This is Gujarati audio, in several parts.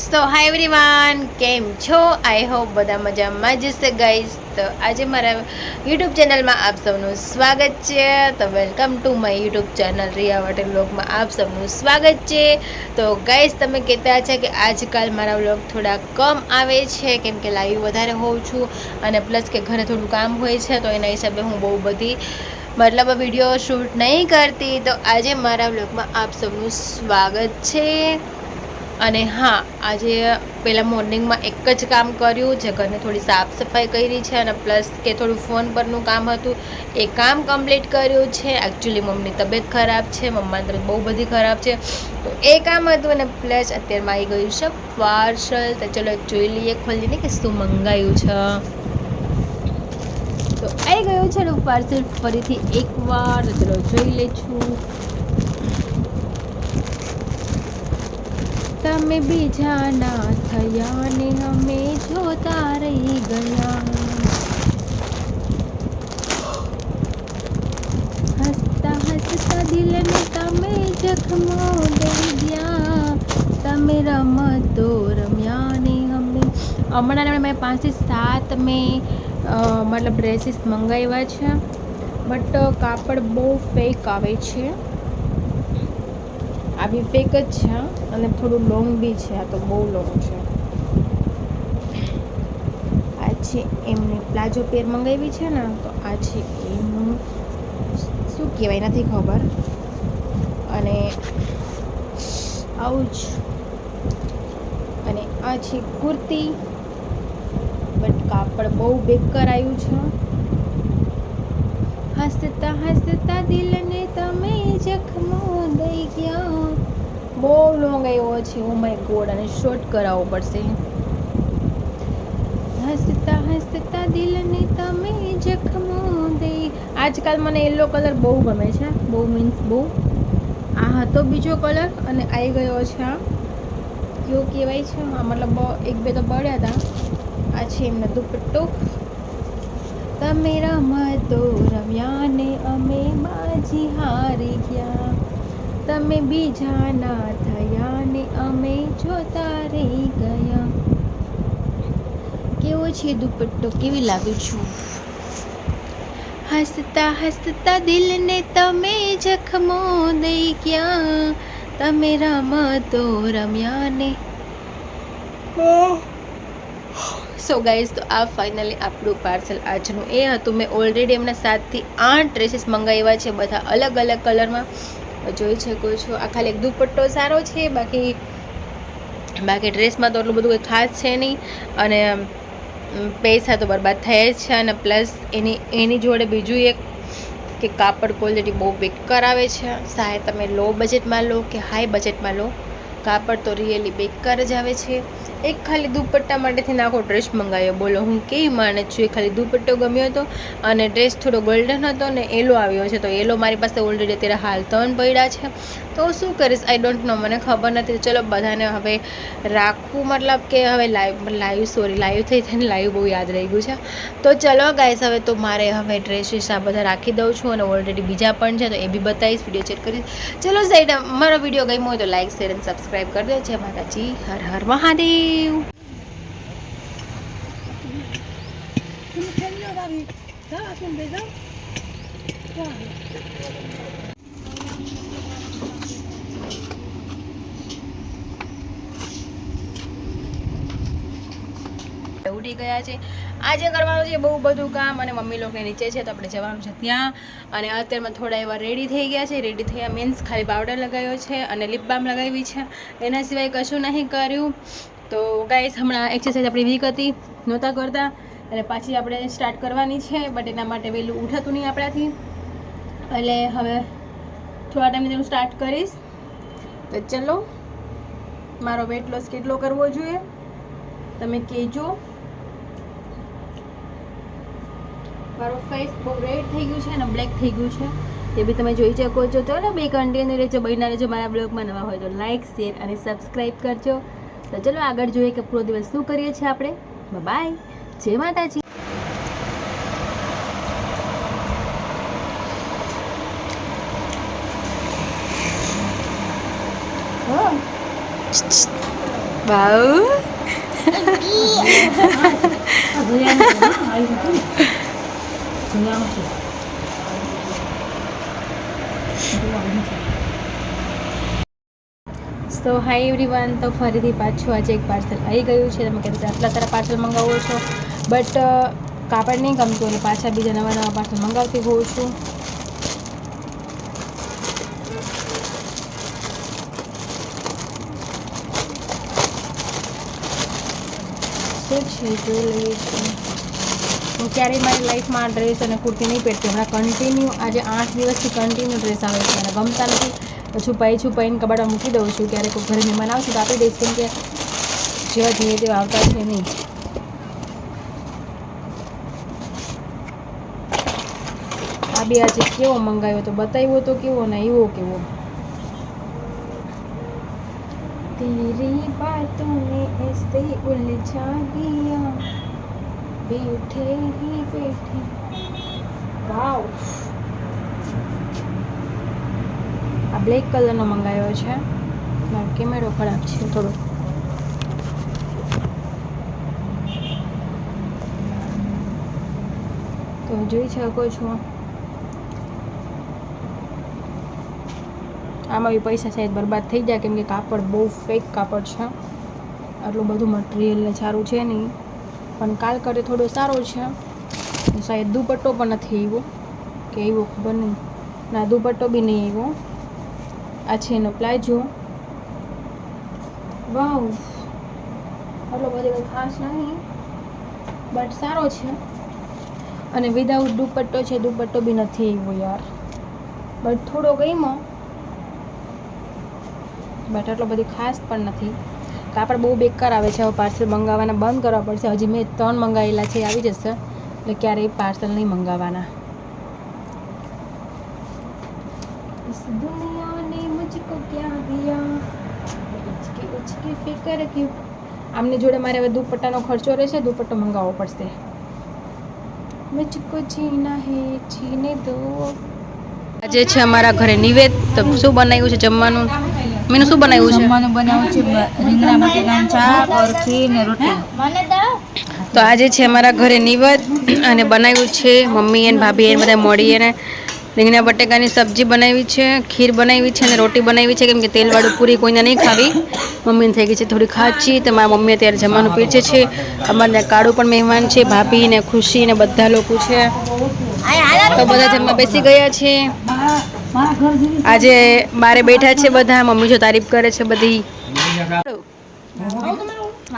સો હાય એવરીવાન કેમ છો? આઈ હોપ બધા મજામાં જ છે ગાઈઝ તો આજે મારા યુટ્યુબ ચેનલમાં આપ સૌનું સ્વાગત છે. તો welcome to my YouTube channel Riya water વ્લોગમાં આપ સૌનું સ્વાગત છે. તો ગાઈઝ તમે કહેતા છે કે આજકાલ મારા વ્લોગ થોડા કમ આવે છે, કેમ કે લાઈવ વધારે હોઉં છું અને પ્લસ કે ઘરે થોડું કામ હોય છે, તો એના હિસાબે હું બહુ બધી મતલબ વીડિયો શૂટ નહીં કરતી. તો આજે મારા વ્લોગમાં આપ સૌનું સ્વાગત છે. અને હા, આજે પહેલાં મોર્નિંગમાં એક જ કામ કર્યું. જે ઘરને થોડી સાફ સફાઈ કરી છે અને પ્લસ કે થોડું ફોન પરનું કામ હતું. એ કામ કમ્પ્લીટ કર્યું છે. એકચ્યુઅલી મમ્મીની તબિયત ખરાબ છે. મમ્માની તબિયત બહુ બધી ખરાબ છે. તો એ કામ હતું અને પ્લસ અત્યારમાં આવી ગયું છે પાર્સલ. તો ચલો જોઈ લઈએ ખોલીને કે શું મંગાવ્યું છે. તો આવી ગયું છે પાર્સલ. ફરીથી એકવાર ચલો જોઈ લે છું તમે બીજાના થયા ને અમે જોતા રહી ગયા. હસતા હસતા દિલને તમે જખમો દઈ ગયા. તમે રમતો રમ્યા ને અમે. હમણાં મેં પાંચથી સાત મેં મતલબ ડ્રેસીસ મંગાવ્યા છે. બટ કાપડ બહુ ફેક આવે છે. આ બી ફેક જ છે અને થોડું લોંગ બી છે, આ તો બહુ લોંગ છે. આ છે એમની પ્લાઝો પેર મંગાવી છે ને, તો આ છે એમનું શું કહેવાય નથી ખબર. અને આવું જ. અને આ છે કુર્તી બટ કાપડ બહુ બેકાર આવ્યું છે. હસતા હસતા દિલને તમે જખમો દઈ ગયા બહુ લોંગ આવ્યો છે ઓ માય ગોડ અને શોર્ટ કરાવવો પડશે. હસતા હસતા દિલને તમે જખમો દઈ આજકાલ મને યલો કલર બહુ ગમે છે, બહુ મીન્સ બહુ. આ હતો બીજો કલર અને આવી ગયો છે, આ. કયો કહેવાય છે મતલબ એક બે તો બળ્યા હતા. આ છે એમનો દુપટ્ટો. તમે રમતો રમ્યા ને અમે બાજી હારી ગયા. તમે બીજા ના થયા ને અમે જોતા રહી ગયા. કેવો છે દુપટ્ટો? કેવી લાગુ છું? હસતા હસતા દિલને તમે જખમો દઈ ગયા. તમે રમતો રમ્યા ને સો ગાઈઝ તો આ ફાઇનલી આપણું પાર્સલ આજનું એ હતું. મેં ઓલરેડી એમના સાતથી આઠ ડ્રેસીસ મંગાવ્યા છે, બધા અલગ અલગ કલરમાં જોઈ શકો છો. આ ખાલી એક દુપટ્ટો સારો છે, બાકી બાકી ડ્રેસમાં તો એટલું બધું કંઈ ખાસ છે નહીં. અને પૈસા તો બરબાદ થયા જ છે અને પ્લસ એની એની જોડે બીજું એક કે કાપડ ક્વોલિટી બહુ બેકાર આવે છે. સાહેબ, તમે લો બજેટમાં લો કે હાઈ બજેટમાં લો, કાપડ તો રિયલી બેકાર જ આવે છે. એક ખાલી દુપટ્ટા માટેથી નાખો ડ્રેસ મંગાવ્યો. બોલો, હું કેવી માને છું? એ ખાલી દુપટ્ટો ગમ્યો હતો અને ડ્રેસ થોડો ગોલ્ડન હતો ને એલો આવ્યો છે તો એલો મારી પાસે ઓલરેડી અત્યારે હાલ ત્રણ પડ્યા છે. તો શું કરીશ? આઈ ડોન્ટ નો મને ખબર નથી. ચલો, બધાને હવે રાખવું મતલબ કે હવે લાઈવ લાઈવ સોરી લાઈવ થઈ થઈને લાઈવ બહુ યાદ રહી ગયું છે. તો ચલો ગાઈસ હવે તો મારે હવે ડ્રેસીસ આ બધા રાખી દઉં છું અને ઓલરેડી બીજા પણ છે, તો એ બી બતાવીશ. વીડિયો ચેક કરીશ. ચલો સાઈડ મારો વીડિયો ગમ્યો હોય તો લાઈક શેર અને સબસ્ક્રાઈબ કરી દો જય માતાજી. હર હર મહાદેવ. ઉડી ગયા છે. આજે કરવાનું છે બહુ બધું કામ અને મમ્મી લોકો નીચે છે તો આપણે જવાનું છે ત્યાં. અને અત્યારમાં થોડા એવા રેડી થઈ ગયા છે. રેડી થયા મીન્સ ખાલી પાવડર લગાવ્યો છે અને લિપ બામ લગાવી છે. એના સિવાય કશું નહીં કર્યું. તો ગાઈસ હમણાં એક્સરસાઇઝ આપણી વીક હતી, નહોતા કરતા, અને પાછી આપણે સ્ટાર્ટ કરવાની છે બટ એના માટે વહેલું ઉઠાતું નહીં આપણાથી. એટલે હવે થોડા ટાઈમથી હું સ્ટાર્ટ કરીશ. તો ચલો, મારો વેટ લોસ કેટલો કરવો જોઈએ? તમે કહેજો. મારો ફેસ બહુ રેડ થઈ ગયું છે અને બ્લેક થઈ ગયું છે. તે બી તમે જોઈ શકો છો. ચલો, બે કન્ટિન્યુ રહેજો બહીના રહેજો મારા બ્લોગમાં નવા હોય તો લાઇક શેર અને સબસ્ક્રાઈબ કરજો. તો ચલો આગળ જોઈએ કે પૂરો દિવસ શું કરીએ છીએ આપણે. બાય જય માતાજી. વાવ. સો હાય એવરીવન તો ફરીથી પાછું આજે એક પાર્સલ આવી ગયું છે. તમે કહેતા આટલા સારા પાર્સલ મંગાવો છો. બટ કાપડ નહીં ગમતું અને પાછા બીજા નવા નવા પાર્સલ મંગાવતી હોઉં છું. શું છે જોઈ લઈએ છીએ હું ક્યારેય મારી લાઈફમાં ડ્રેસ અને કુર્તી નહીં પહેરતી. હમણાં કન્ટિન્યુ આજે આઠ દિવસથી કન્ટિન્યુ ડ્રેસ આવે છે. મને ગમતા નથી. છુપાઈ છુપાઈને કબાટમાં મૂકી દઉં છું ક્યારેક કોઈ ઘરે મહેમાન આવશે તો આપી દઈશ કેમ કે જેવા જોઈએ તેવા આવતા છે નહીં આ બી આજે કેવો મંગાવ્યો તો બતાવ્યો તો કેવો ને એવો કેવો तेरी बातों ने ऐसे उलझा दिया बैठे ही बैठे વાવ આ બ્લેક કલરનો મંગાવ્યો છે. મારો કેમેરો ખરાબ છે થોડો. તો જોઈ શકો છો. આમાં બી પૈસા સાહેબ બરબાદ થઈ જાય કેમ કે કાપડ બહુ ફેક કાપડ છે. આટલું બધું મટીરિયલ સારું છે નહીં. પણ કાલ કરે થોડો સારો છે. સાહેબ દુપટ્ટો પણ નથી આવ્યો. કે આવ્યો ખબર નહીં. ના, દુપટ્ટો બી નહીં આવ્યો. આ છે એનો પ્લાઝો. વાવ. આટલો બધો કંઈ ખાસ નહીં. બટ સારો છે. અને વિધાઉટ દુપટ્ટો છે, દુપટ્ટો બી નથી આવ્યો યાર. બટ થોડો ગઈમો બટ આટલો બધી ખાસ પણ નથી. કાપડ બહુ બેકાર આવે છે, હવે પાર્સલ મંગાવવાના બંધ કરવા પડશે. હજી મેં ત્રણ મંગાવેલા છે, આવી જશે. એટલે ક્યારેય પાર્સલ નહીં મંગાવવાના. इस ક્યાં ગયા ઉચકી ફિકર કે આમની જોડે મારે હવે દુપટ્ટાનો ખર્ચો રહેશે દુપટ્ટો મંગાવવો પડશે. મુજકો છીના હે છીને દો. આજે છે અમારા ઘરે નિવેદ તો શું બનાવ્યું છે જમવાનું? મેનુ શું બનાવ્યું છે? જમવાનું બનાવ્યું છે રીંગણા મટીના શાક ઓર ને રોટી મને તો આજે છે અમારા ઘરે નિવેદ અને બનાવ્યું છે મમ્મી એન ભાભી એન બધા મોડી એને રીંગણા બટેકાની સબ્જી બનાવી છે, ખીર બનાવી છે અને રોટી બનાવી છે, કેમ કે તેલવાળું પૂરી કોઈને નહીં ખાવી. મમ્મીને થઈ ગઈ છે થોડી ખાચી, તો મારા મમ્મી અત્યારે જમવાનું પીરચે છે. અમારે કાળું પણ મહેમાન છે, ભાભી ને ખુશી ને બધા લોકો છે. તો બધા જમવા બેસી ગયા છે. મારા આજે બારે બેઠા છે બધા, મમ્મી જો તારીફ કરે છે બધી.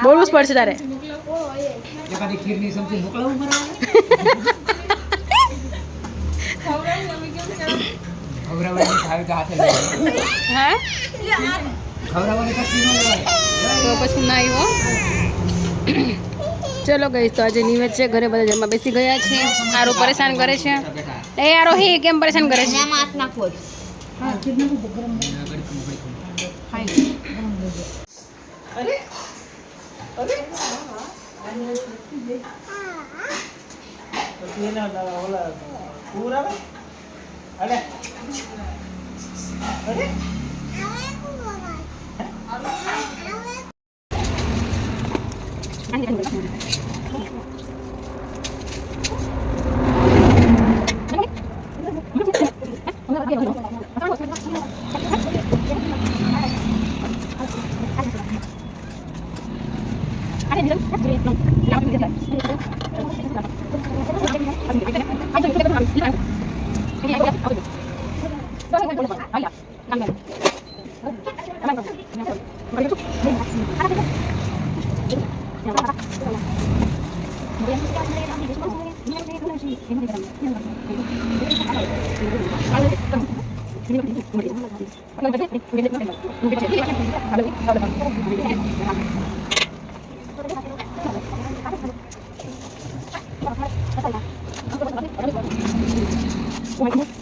બોલવું જ પડશે તારે. તો પછી ના આવ્યો ચલો ગઈ તો આજે નિવેદ છે ઘરે બધા જમવા બેસી ગયા છે. આરો પરેશાન કરે છે. એ આરો હે કેમ પરેશાન કરે છે? હાથ નાખો અરે અરે. ઓલા પૂરા અરે અરે Thank you. ayah nangen Thank you.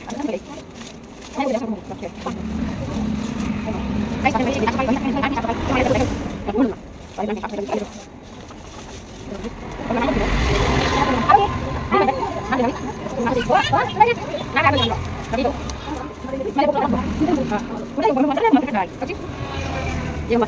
Yang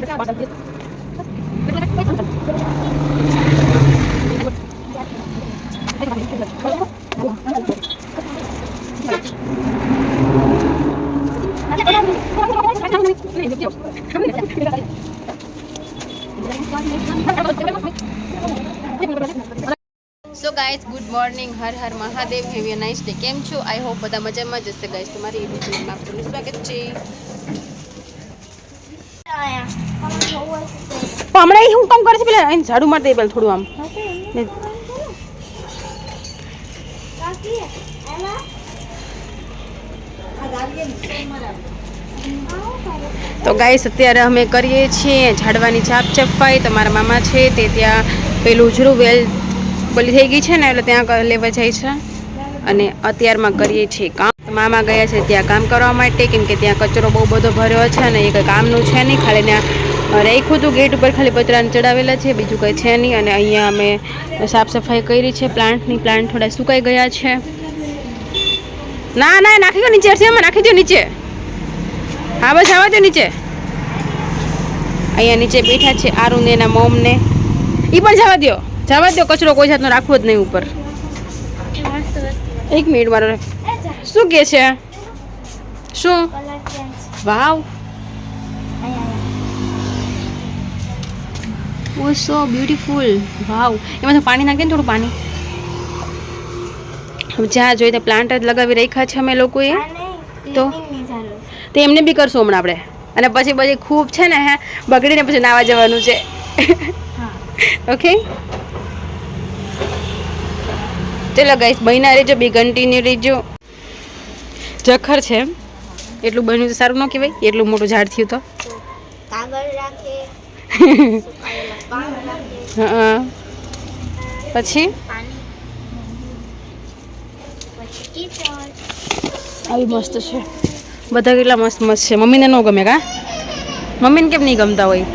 guys good morning Har Har Mahadev have you nice day કેમ છો? આઈ હોપ બધા મજામાં જ હશે ગાઈઝ તમારી યુટ્યુબ ચેનલમાં આપનું સ્વાગત છે. હમણાં એ હું કામ કરે છે પેલા અહીં ઝાડુ મારી દે પેલા થોડું આમ. તો ગાઈસ અત્યારે અમે કરીએ છીએ ઝાડવાની છાપ સફાઈ તમારા મામા છે તે ત્યાં પેલું ઉજરું વેલ બોલી થઈ ગઈ છે ને એટલે ત્યાં લેવા જાય છે. અને અત્યારમાં કરીએ છીએ કામ. મામા ગયા છે ત્યાં કામ કરવા માટે, કેમ કે ત્યાં કચરો બહુ બધો ભર્યો છે ને એ કંઈ કામનું છે નહીં. ખાલી ત્યાં રાખ્યું હતું ગેટ ઉપર, ખાલી પતરાને ચડાવેલા છે, બીજું કંઈ છે નહીં. અને અહીંયા અમે સાફ સફાઈ કરી છે પ્લાન્ટની. પ્લાન્ટ થોડા સુકાઈ ગયા છે. ના ના, નાખી દો નીચે અમે નાખી દો નીચે. હા, બસ આવા દો નીચે. અહીંયા નીચે બેઠા છે આરુને એના મોમ ને એ પણ જવા દો જવા દો કચરો કોઈ જાતનો રાખવો જ નહીં ઉપર. એક મિનિટ મારો શું કે છે? શું? વાવ. ઓ સો બ્યુટીફુલ વાવ. એમાં તો પાણી નાખે ને થોડું પાણી. જ્યાં જોઈએ ત્યાં પ્લાન્ટ જ લગાવી રાખ્યા છે અમે લોકોએ. તો? તો એમને બી કરશું હમણાં આપણે. અને પછી પછી ખૂબ છે ને હે બગડીને પછી નાવા જવાનું છે. ઓકે ચલો ગાઈસ બહીના રહેજો બી કન્ટિન્યુ રહેજો. જખર છે એમ? એટલું બન્યું તો સારું ન કહેવાય એટલું મોટું ઝાડ થયું તો. પછી પાણી પછી? કીચડ આવી મસ્ત છે. બધા કેટલા મસ્ત મસ્ત છે. મમ્મીને ન ગમે કા? મમ્મીને કેમ નહીં ગમતા હોય?